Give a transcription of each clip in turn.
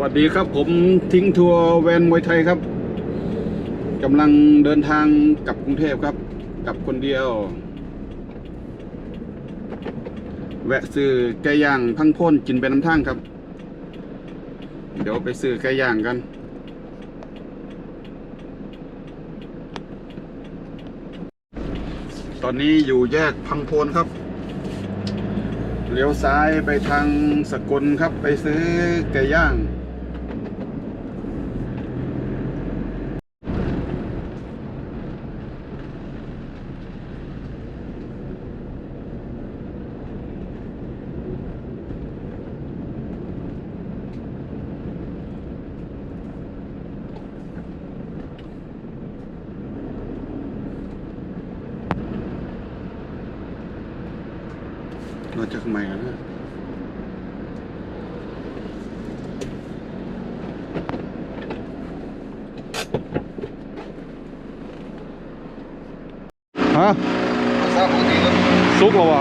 วัสดีครับผมทิ้งทัวร์แวนมวยไทยครับกำลังเดินทางกลับกรุงเทพครับกลับคนเดียว แวะซื้อไก่ย่างพังพ่นกินไปน้ำทางครับ เดี๋ยวไปซื้อไก่ย่างกัน ตอนนี้อยู่แยกพังโพนครับเลี้ยวซ้ายไปทางสกลครับไปซื้อไก่ย่าง มาจากไหนกันนะฮะทราบปกติครับซุกเหรอวะ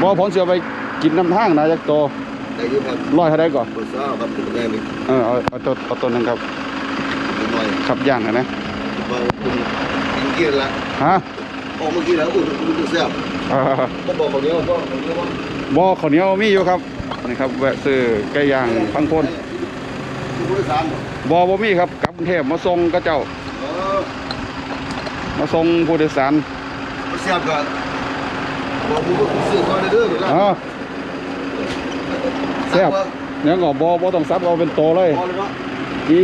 บอผมเสียไปกินน้ำทางนะจักโตได้ยุครับร้อยเท่าไดก่อนเบอร์ซ่าครับเป็นแรกนี่เออเอาเอาตัวเอาตัวหนึงครับเป็นหน่อยขับย่างอะนะมาอุ่นกินเกียร์ละฮะ ออกเมื่อกี้แล้วอุ่นอุ่นอุ่นแซ่บเออก็บอกเขาเนี้ยก็เขาเนี้ยว่าบอข้าวเหนียวมีอยู่ครับนี่ครับแวะซื้อไก่ย่างพังพนผู้โดยสารบอบ่มีครับกลับกรุงเทพมาส่งกระเจ้าเออมาส่งผู้โดยสารแซ่บกันบอกผู้ก็ซื้อเขาได้เด้อหรือละอ๋อแซ่บยังก็บอบอต้องซับเอาเป็นโตเลยพอเลยเนาะกี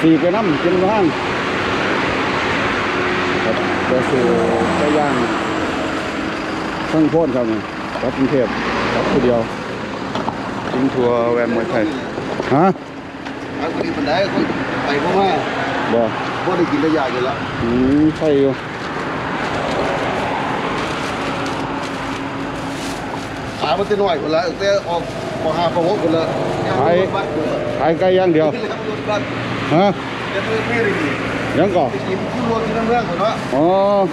สี่ไปน้ำกินข้าง ครับก็คือไก่ย่างทั้งโพนครับนี่ครับกรุงเทพครับผู้เดียวทิ้งทัวร์แวนมวยไทยฮะอันนี้มันได้คนไปเพราะว่าบ่พอได้กินระยะอยู่ละอืมใช่อยู่ขามันจะหน่อยคนละแต่ออกพอหาพอหกคนละขายไก่ย่างเดียวรถบัสฮะ แต่ไม่ไม่ได้ดียังก่อไปกินที่รถที่นั่นเรื่องคนเนาะอ๋อ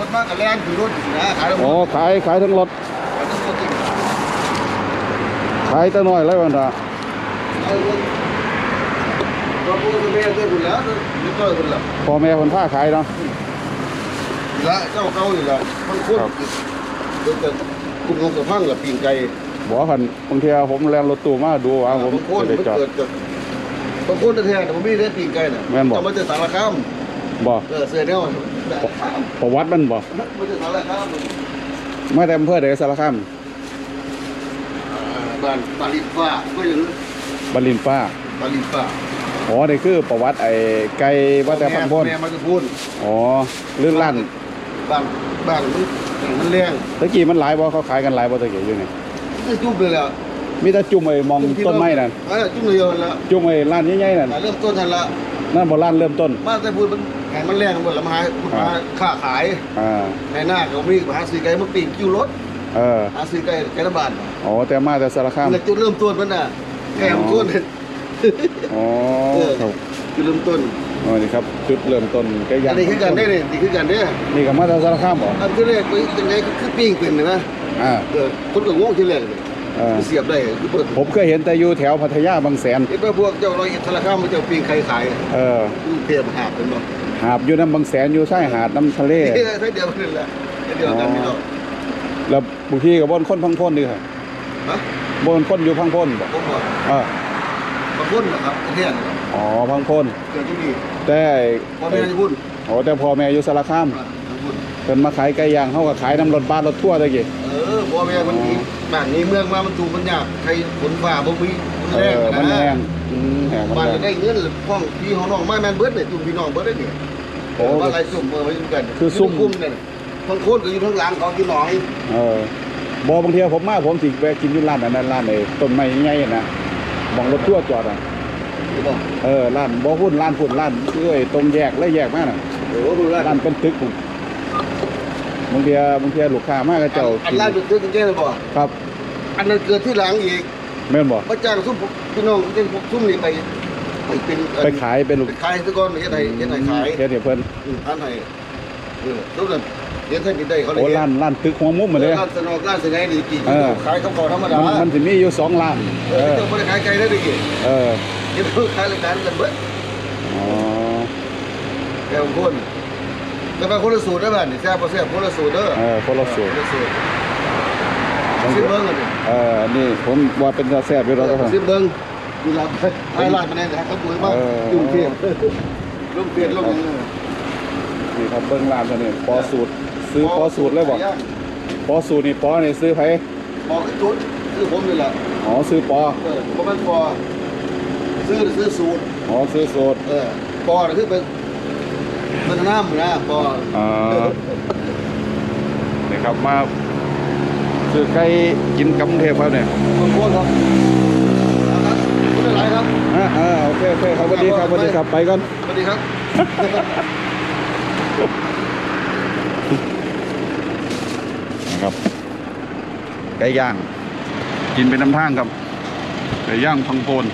รถมากกับแรงถือรถอยู่นะขายแล้วหมอ๋อดขายขายทั้งรถขายทั้งรถจริงขายแตะน้อยไรวันละเอารถรถพูดกับแม่ด้วยคุณแล้วไม่ต้อยคุณแล้วพ่อแม่คนผ้าขายเนาะละเจ้าเก่าอยู่แล้วมันคุ้นครับเดี๋ยวจะคุณงงกับพังกับปีนไก่บอกคันบางทีผมแล่นรถตู้มาดูว่าผมบางคนจะมันได้จอด เกิดจากบางคนแท้ๆแต่ผมไม่ได้ปีนไก่น่ะแม่นบ่จะมาจากสารคาม บอกเออเสือเนี่ยประวัติมันบอกมาจากสารคามไม่แต่อำเภอเดชสารคามบ้านปาลิฟ้าก็ยังบรินฟ้าปาลิฟ้าอ๋อนี่คือประวัติไอ้ไก่ว่าแต่พันพ้นแม่มาจะพูดอ๋อลื่นลั่นบ้านบ้านมันมันแรงตะกี้มันหลายบ่เขาขายกันหลายบ่ตะกี้อยู่นี่จะจุ่มเลยแล้วมีแต่จุ่มไอ้มองต้นไม้นั่นเออจุ่มเลยแล้วจุ่มไอ้ร้านใหญ่ๆนั่นเริ่มต้นทันละ นั่นบ่ร้านเริ่มต้นบ้านแต่พูดมันแข่งมันแรงหมดแล้วมาหามาค้าขายอ่าในหน้าเขามีมาหาซื้อไก่มาปีนคิวรถเออหาซื้อไก่ไก่ละบาทอ๋อแต่มาแต่สารคามแล้วจุดเริ่มต้นมันน่ะแข่งต้นอ๋อเออครับจุดเริ่มต้นอ๋อนี่ครับจุดเริ่มต้นไก่ย่าอังนนี้คือกันได้เลยนี่คือกันได้นี่ก็มาแต่สารคามบ่อันที่แรกไปยังไงก็คือปิ้งเป็นนะอ่าเออคนก็งงที่แรกเลย เออ เสียบได้คือเปิดผมเคยเห็นแต่อยู่แถวพัทยาบางแสน เห็นว่าพวกเจ้าร้อยเอ็ดธนาคารมันเจ้าปิ้งใครขายเออกรุงเทพหาบเป็นบ่หาบอยู่น้ำบางแสนอยู่ชายหาดน้ำทะเลเฮ้ยถ้าเดียวกันแหละเดียวกันพี่น้องแล้วบางทีกับบนคนพังพ้นดีครับฮะบนคนอยู่พังพ้นบ่ผมบอกเออบางคนนะครับประเทศอ๋อพังพ้นเกิดที่นี่แต่พ่อแม่จะพูดอ๋อแต่พ่อแม่อยู่สารคามพูดเพิ่นมาขายไก่ย่างเฮาก็ขายน้ำรถบัสรถทั่วร์ตะกี้เออพ่อแม่มันมี บ้านนี้เมืองมามันถูกมันยากใครฝนฝ่าบ่มีมันเอแรงอมันนะแห้งอืมแห้งมันบ้านแห้จะงได้เงินหรือห้องพี่ห้องน้องไม่แม่นเบิดเนี่ยจุ่มพี่น้องเบิดได้เนี่ยโอ้ ว่าอะไรจุ่มเออไว้ด้วยกันคือซุ่มคุ้มเนี่ยทั้งโคนก็อยู่ทั้งหลังของพี่น้องเออบ่บางทีผมมาผมสิแวะกินอยู่ร้านอันนั้นร้านไอ้ต้นไม้ใหญ่ๆนะมองรถทั่วร์จอดอะถูกป่ะเออร้านบ่หุ้นร้านพุ่นร้านคือไอ้ตรงแยกแล้วแยกมาน่ะโอ้โหดูแลร้านเป็นตึกพุ่น บางทีบางทีลูกค้ามาก็เจ้าอันกินแรกเป็นตึกกันเจ้เลยบ่ครับอันนั้นเกิดที่หลังอีกแม่นบ่มาจ้างซุ่มพี่น้องเจ้าซุ่มนี่ไปไปเป็นไปขายเป็นลูกไปขายซะก่อนเฮ็ดให้เฮ็ดให้ขายเฮ็ดให้เพิ่นอืมอันให้เออแล้วนั่นเห็นท่านกินได้เขาเลยโอ้ร้านร้านตึกหัวมุมมาเลยร้านสนอกร้านสไงดีกี่เออขายข้าวของธรรมดามันมันจะมีอยู่สองร้านเอเอออเจ้าไม่ได้ขายไก่ได้ดีกี่เออกินเพื่อขายรายการกันเบิดอ๋อแกงคน แต่เป็นคนละสูตรได้บ้านนี่แซ่บพอแซ่บคนละสูตรเด้อเออคนละสูตร คนละสูตรซิมเบิ้งกันดิเออนี่ผมว่าเป็นตาแซ่บอยู่แล้วครับผมซิมเบิ้งดูลาไปไอ้ลาดมาแน่นะครับปุ๋ยบ้างเออยุ่งเทียมลุ่มเทียมลุ่มยังไงนี่ครับเบิ้งร้านตัวนี้ปอสูตร ซื้อปอสูตรเลยบอกปอสูตรนี่ปอนี่ซื้อไผปอขึ้นจุดคือผมนี่แหละอ๋อซื้อปอเออผมเป็นปอซื้อซื้อสูตร อ๋อซื้อสูตร เออปอน่ะคือเป็น เป็นน้ำนะปออ่านี่ครับมาซื้อไก่กินกับกรุงเทพครับเนี่ยคนโคตรครับเอาครับไม่เป็นไรครับอ่าอ่าโอเคโอเคครับสวัสดีครับสวัสดีครับไปก่อนสวัสดีครับนะครับไก่ย่าง กินเป็นน้ำทางครับไก่ย่างพังโพน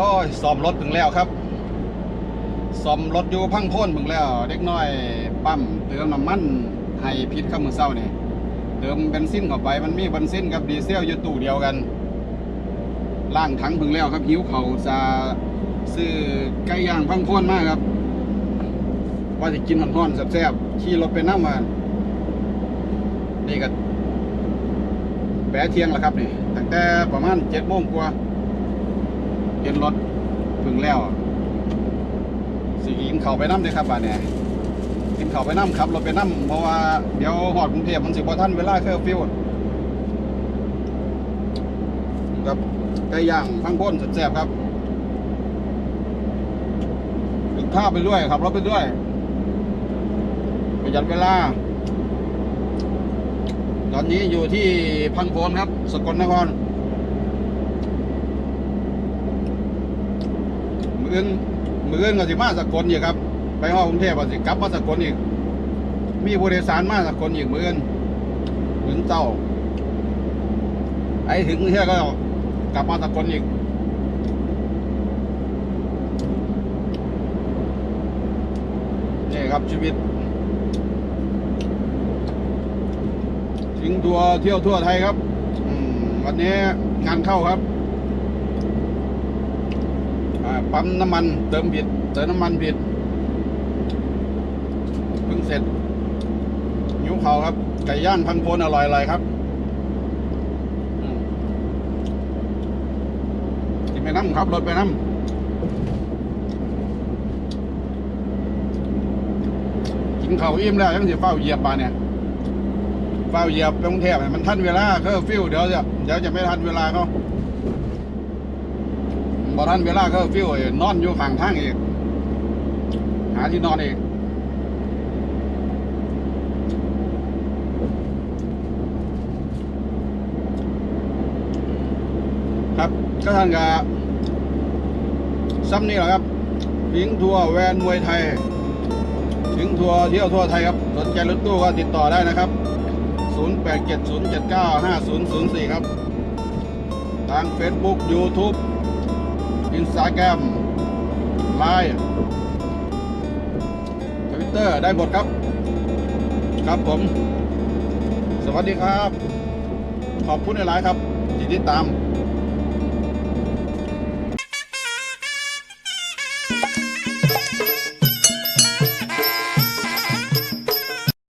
อ้ยซ่อมรถถึงแล้วครับซ่อมรถอยู่พังพ้นถึงแล้ว เด็กน้อยปั๊มเติมน้ำมันให้พิษข้ามมือเศร้านี่เติมเบนซินเข้าไปมันมีเบนซินกับดีเซลอยู่ตู้เดียวกันล่างถังถึงแล้วครับหิวเขาจะซื้อไก่ย่างพังพ้นมากครับ ว่าจะกินห่อนๆแซ่บๆขี่รถไปน้ำมานี่ก็แปะเที่ยงแล้วครับนี่ตั้งแต่ประมาณเจ็ดโมงกว่า เห็นรถพึ่งแล้วสิกินเข่าไปน้ำเลยครับบ้านเนี่ยกินเข่าไปน้ำขับรถไปน้ำเพราะว่าเดี๋ยวหอดกรุงเทพมันสิบ่ทันเวลาเคอร์ฟิวกับไก่ย่างพังพ้นแซ่บครับถึงข้าวไปด้วยขับรถไปด้วยประหยัดเวลา ตอนนี้อยู่ที่พังโพนครับ สกลนคร ออื่นมืออื่นก็สิมาสกลอีกครับ ไปฮอดกรุงเทพก็สิกลับมาสกลอีก มีผู้โดยสารมาสกลอีกมืออื่นมือนเจ้าไอ้ถึงเที่ยก็กลับมาสกลอีกนี่ครับชีวิตชิงทัวร์เที่ยวทั่วไทยครับวันนี้งานเข้าครับ ปั๊มน้ำมันเติมผิดเติมน้ำมันผิดเพิ่งเสร็จหิวเขาครับ ไก่ย่างพังโพนอร่อยๆครับกินไปน้ำครับรถไปน้ำกินเขาอิ่มแล้วยังสิเฝ้าเหยียบปาเนี่ยเฝ้าเหยียบไปกรุงเทพให้มันทันเวลาเคอร์ฟิวเดี๋ยวจะเดี๋ยวจะไม่ทันเวลาเขา บ่ทันเวลาเคอร์ฟิวนอนอยู่ข้างทางอีก หาที่นอนอีกครับก็ท่านกับซ้ำนี่แหละครับวิงทัวร์แวนมวยไทยถึงทัวร์เที่ยวทั่วไทยครับสนใจรถตู้ก็ติดต่อได้นะครับ 0870795004 ครับ ทาง Facebook YouTube ินสตาแกรมไลน์ทวิตเตอร์ได้หมดครับ ครับผม สวัสดีครับ ขอบคุณหลายครับที่ติดตาม